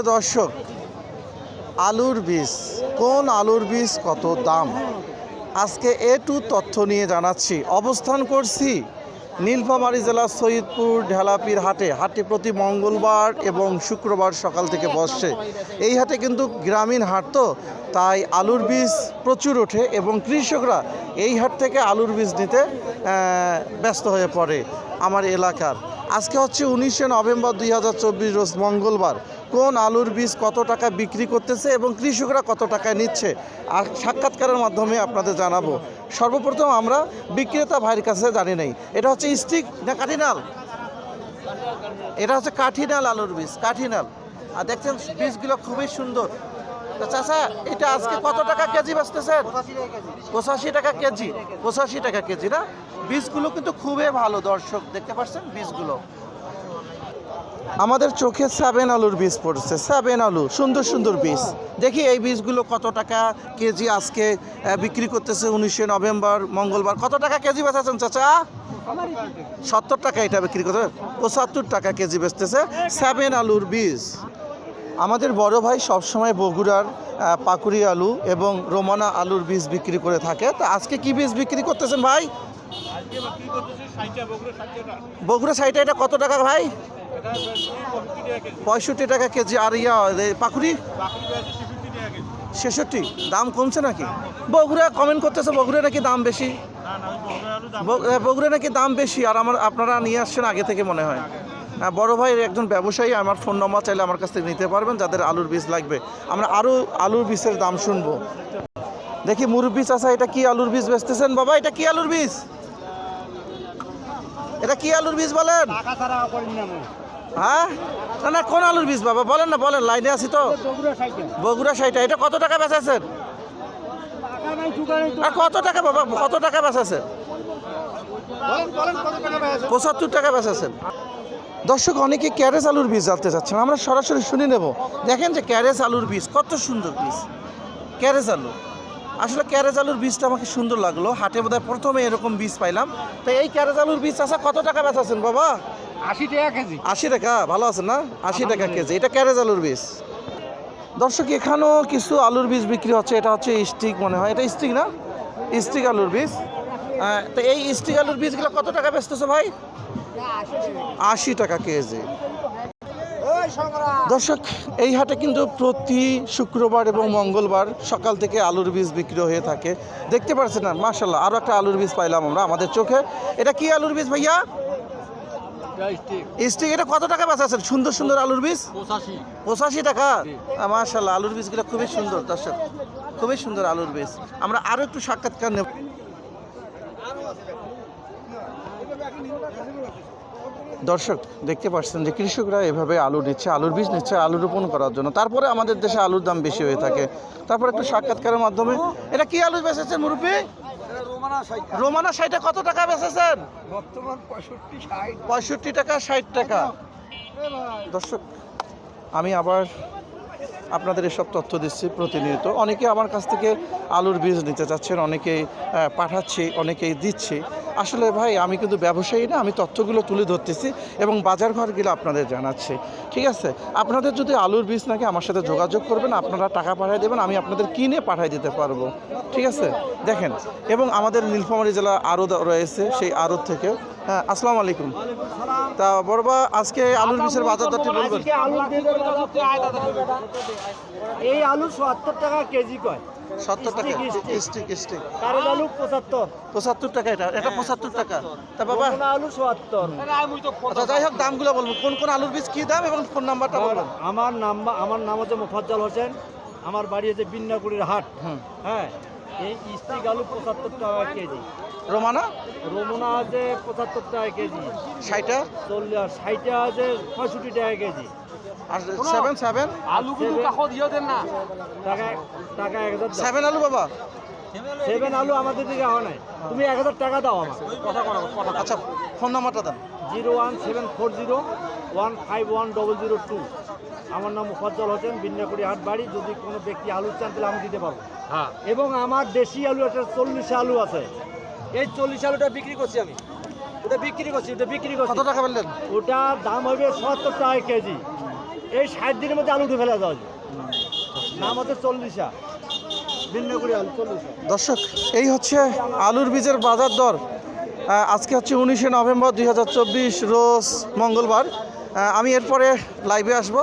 সুপ্রিয় দর্শক, আলুর বীজ, কোন আলুর বীজ কত দাম? আজকে এ টু তথ্য নিয়ে জানাচ্ছি। অবস্থান করছি নীলফামারী জেলার সৈয়দপুর ঢেলাপির হাটে। হাটে প্রতি মঙ্গলবার এবং শুক্রবার সকাল থেকে বসছে। এই হাটে কিন্তু গ্রামীণ হাট তো, তাই আলুর বীজ প্রচুর ওঠে এবং কৃষকরা এই হাট থেকে আলুর বীজ নিতে ব্যস্ত হয়ে পড়ে। আমার এলাকার আজকে হচ্ছে উনিশে নভেম্বর দুই হাজার চব্বিশ রোজ মঙ্গলবার। কোন আলুর বীজ কত টাকা বিক্রি করতেছে এবং কৃষকরা কত টাকায় নিচ্ছে? আর সাক্ষাৎকারের মাধ্যমে আপনাদের জানাব। সর্বপ্রথম আমরা বিক্রেতা ভাইয়ের কাছে জানি নাই। এটা হচ্ছে স্টিক না কাঠিনাল? এটা হচ্ছে কাঠিনাল আলুর বীজ, কাঠিনাল। আর দেখছেন, বীজগুলো খুবই সুন্দর। চাচা, এটা আজকে কত টাকা কেজি বেচতেছেন? পঁচাশি টাকা কেজি। পঁচাশি টাকা কেজি, না? বীজগুলো কিন্তু খুবই ভালো, দর্শক। দেখতে পাচ্ছেন বীজগুলো? আমাদের চোখে সেভেন আলুর বীজ পড়ছে, সেভেন আলু, সুন্দর সুন্দর বীজ। দেখি এই বীজগুলো কত টাকা কেজি আজকে বিক্রি করতেছে উনিশে নভেম্বর, মঙ্গলবার। কত টাকা কেজি বেচাচ্ছেন চাচা? সত্তর টাকা এটা বিক্রি করতে পঁচাত্তর টাকা কেজি বেচতেছে সেভেন আলুর বীজ। আমাদের বড় ভাই সবসময় বগুড়ার পাকুড়ি আলু এবং রোমানা আলুর বীজ বিক্রি করে থাকে। তা আজকে কি বীজ বিক্রি করতেছেন ভাই? বগুড়া সাইডে এটা কত টাকা ভাই? পঁয়ষট্টি টাকা কেজি। আর ইয়া পাকুড়ি? ছেষট্টি দাম কমছে নাকি? বগুড়া কমেন্ট করতেছে বগুড়া নাকি দাম বেশি? বগুড়া নাকি দাম বেশি? আর আমার আপনারা নিয়ে আসছেন আগে থেকে মনে হ্যাঁ, বড় ভাই একজন ব্যবসায়ী, আমার ফোন নম্বর চাইলে আমার কাছ থেকে নিতে পারবেন, যাদের আলুর বীজ লাগবে। আমরা আরও আলুর বীজের দাম শুনব। দেখি মুরব্বী চাষা এটা কি আলুর বীজ বেচতেছেন বাবা? এটা কি আলুর বীজ? এটা কি আলুর বীজ বলেন। হ্যাঁ? না না, কোন আলুর বীজ বাবা? বলেন না, বলেন, লাইনে আছি তো। বগুড়া সাইটা। এটা কত টাকা বেচাছেন? কত টাকা বাবা? কত টাকা বেচাছেন? পঁচাত্তর টাকা বেচাছেন। দর্শক অনেকে ক্যারেস আলুর বীজ জানতে চাচ্ছেন। আমরা সরাসরি শুনে নেব। দেখেন যে ক্যারেস আলুর বীজ কত সুন্দর বীজ। ক্যারেস আলু। আসলে ক্যারেজ আলুর বীজটা আমাকে সুন্দর লাগল। হাটে বোধহয় প্রথমে এরকম বীজ পাইলাম। তো এই ক্যারেজ আলুর বীজ চাষা কত টাকা বেচাছেন বাবা? আশি টাকা কেজি। আশি টাকা? ভালো আছে না? আশি টাকা কেজি। এটা ক্যারেজ আলুর বীজ। দর্শক এখানেও কিছু আলুর বীজ বিক্রি হচ্ছে। এটা হচ্ছে স্টিক মনে হয়। এটা স্টিক না? স্টিক আলুর বীজ। তো এই স্টিক আলুর বীজগুলো কত টাকা বেচতেছো ভাই? আশি টাকা কেজি। দর্শক এই হাটে কিন্তু প্রতি শুক্রবার এবং মঙ্গলবার সকাল থেকে আলুর বীজ বিক্রি হয়ে থাকে। দেখতে পাচ্ছেন না মাশাল্লাহ আরও একটা আলুর বীজ পাইলাম আমরা আমাদের চোখে। এটা কি আলুর বীজ ভাইয়া? স্টিক এটা কত টাকা বেচাচ্ছেন সুন্দর সুন্দর আলুর বীজ? পঁচাশি। টাকা? মাশাল্লাহ আলুর বীজগুলো খুবই সুন্দর দর্শক। খুবই সুন্দর আলুর বীজ। আমরা আরও একটু সাক্ষাৎকার নেব। দর্শক, দেখতে পাচ্ছেন যে কৃষকরা এভাবে আলু নিচ্ছে, আলুর বীজ নিচ্ছে, আলু রোপণ করার জন্য। তারপরে আমাদের দেশে আলুর দাম বেশি হয়ে থাকে। তারপর একটু সাক্ষাৎকারের মাধ্যমে, এটা কি আলু বেচেছেন মুরব্বী? রোমানা সাইটে কত টাকা বেচেছেন? পঁয়ষট্টি টাকা ষাট টাকা। দর্শক, আমি আবার আপনাদের এসব তথ্য দিচ্ছি প্রতিনিয়ত। অনেকে আমার কাছ থেকে আলুর বীজ নিতে চাচ্ছেন, অনেকেই পাঠাচ্ছি, অনেকেই দিচ্ছি। আসলে ভাই, আমি কিন্তু ব্যবসায়ী না, আমি তথ্যগুলো তুলে ধরতেছি এবং বাজার ঘরগুলো আপনাদের জানাচ্ছি। ঠিক আছে? আপনাদের যদি আলুর বীজ নাকি আমার সাথে যোগাযোগ করবেন, আপনারা টাকা পাঠিয়ে দেবেন, আমি আপনাদের কিনে পাঠিয়ে দিতে পারব। ঠিক আছে? দেখেন, এবং আমাদের নীলফামারী জেলা আরও রয়েছে সেই আড়ত থেকে হ্যাঁ আসসালামু আলাইকুম। তা বড়বা আজকে আলুর বীজের বাজার দরটি বলবেন এই আলু সত্তর টাকা কেজি কয়? সত্তর টাকা। Stick, stick. স্টিক আলু পঁচাত্তর। পঁচাত্তর টাকা এটা। এটা পঁচাত্তর টাকা। তা বাবা। আলু সত্তর। আচ্ছা যাই হোক দামগুলো বলব। কোন কোন আলুর বীজ কি দাম এবং ফোন নাম্বারটা বলবেন? আমার নাম আমার নাম হচ্ছে মোফাজ্জল হোসেন। আমার বাড়ি হচ্ছে বিন্নাগুড়ির হাট। হ্যাঁ এই স্টিক আলু পঁচাত্তর টাকা কেজি। রোমানা? রমুনা আছে পঁচাত্তর টাকা কেজি। ষাটটা চল্লিশ ষাটটা আছে পঁয়ষট্টি টাকা কেজি। আর সেভেন সেভেন আলু কিন্তু কাকো দিও দেন না। টাকা টাকা এক হাজার সেভেন আলু বাবা। সেভেন আলু আমাদের দিকে হওয়া নাই। তুমি এক হাজার টাকা দাও আমার আচ্ছা ফোন নাম্বারটা দেন। Zero one seven four zero one five one double zero two. আমার নাম মুফাজ্জল হোসেন বিন্যাকুড়ি হাট বাড়ি। যদি কোনো ব্যক্তি আলু চান তাহলে আমি দিতে পারব। এবং আমার দেশি আলু একটা চল্লিশ আলু আছে। এই চল্লিশ আলুটা বিক্রি করছি আমি। ওটা বিক্রি করছি ওটা বিক্রি করছি। কত টাকা বললেন? ওটা দাম হবে সত্তর টাকা কেজি। এই ষাট দিনের মধ্যে আলু উঠে ফেলা যাওয়া নাম হচ্ছে চল্লিশা। দর্শক, এই হচ্ছে আলুর বীজের বাজার দর। আজকে হচ্ছে উনিশে নভেম্বর দুই হাজার চব্বিশ, রোজ মঙ্গলবার। আমি এরপরে লাইভে আসব।